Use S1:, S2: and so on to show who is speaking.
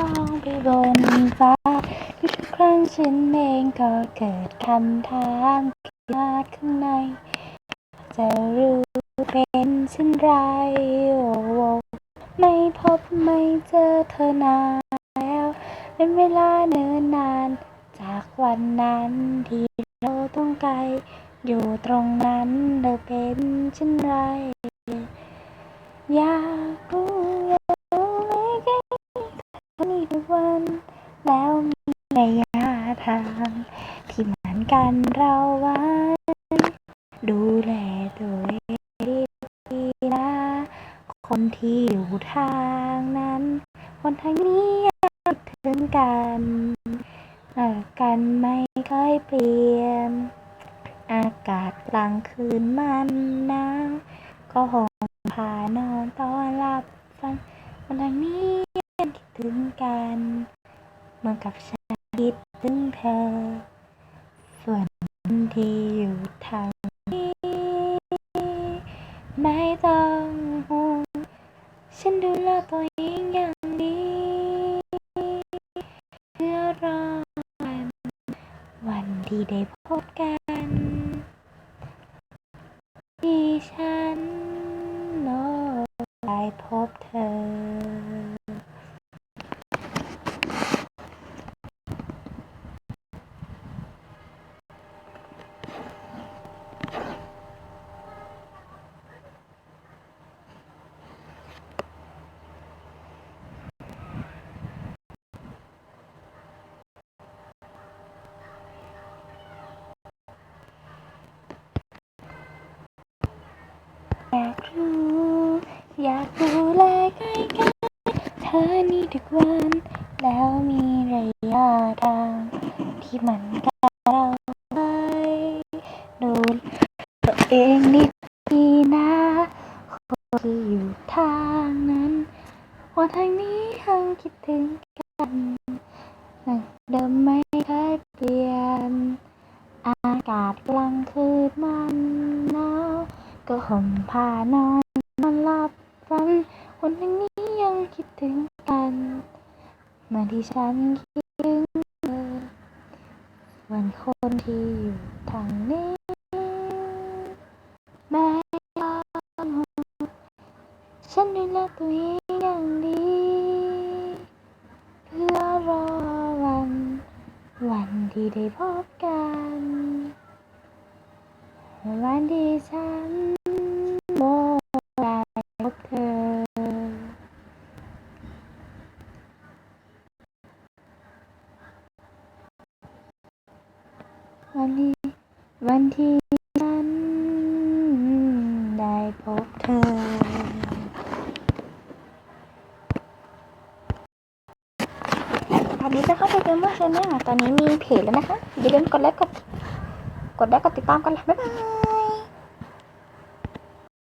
S1: มองไปบนฟ้าทุกครั้งฉันเองก็เกิดคำถามมาข้างใน จะรู้เป็นเช่นไรโอ้ไม่พบไม่เจอเธอนานแล้ว เป็นเวลาเนิ่นนาน จากวันนั้นที่เราต้องไกล อยู่ตรงนั้นเธอเป็นเช่นไรยากรู้อยากรู้ไม่ไกลนี่ทุกวัน แล้วมีระยะทาง ที่เหมือนกันเราไว้ดูแลตัวเองดีนะ คนที่อยู่ทางนั้น คนทางนี้ถึงกันออกันไม่ค่อยเปลี่ยน อากาศกลางคืนมันหนาวก็ห่มผ้านอนตอนหลับฝันคนทางนี้คิดถึงกัน เมื่อกับฉันคิดถึงเธอ ส่วนที่อยู่ทางนี้ ไม่ต้องห่วงฉันดูแลตัวเองอย่างดีเพื่อรอวันวันที่ได้พบกันที่ฉันโลได้พบเธอ อยากรู้ อยากดูแลใกล้ๆเธอนี่ทุกวัน แล้วมีระยะทางที่มันกับเราไว้ดูตัวเองนี่ดีนะคนที่อยู่ทางนั้นคนทางนี้ยังคิดถึงกันเดิมไม่เคยเปลี่ยน อากาศกลางคืนมันหนาวก็ห่มผ้านอนนอนหลับ ฝันคนทางนี้ยังคิดถึงกันเหมือนที่ฉันคิดถึงเธอส่วนคนที่อยู่ทางนี้ไม่ต้องห่วงฉันดูแลตัวเองอย่างดีเพื่อรอวัน วันที่ได้พบกัน วันที่ฉันโมได้พบเธอ วันที่วันที่ฉันได้พบเธอ
S2: ตอนนี้จะเข้าไปเกมเมอร์ชแนลตอนนี้มีเพจแล้วนะคะอย่าลืมกดไลค์กดกดไลค์กดติดตามกันเลยบ๊ายบาย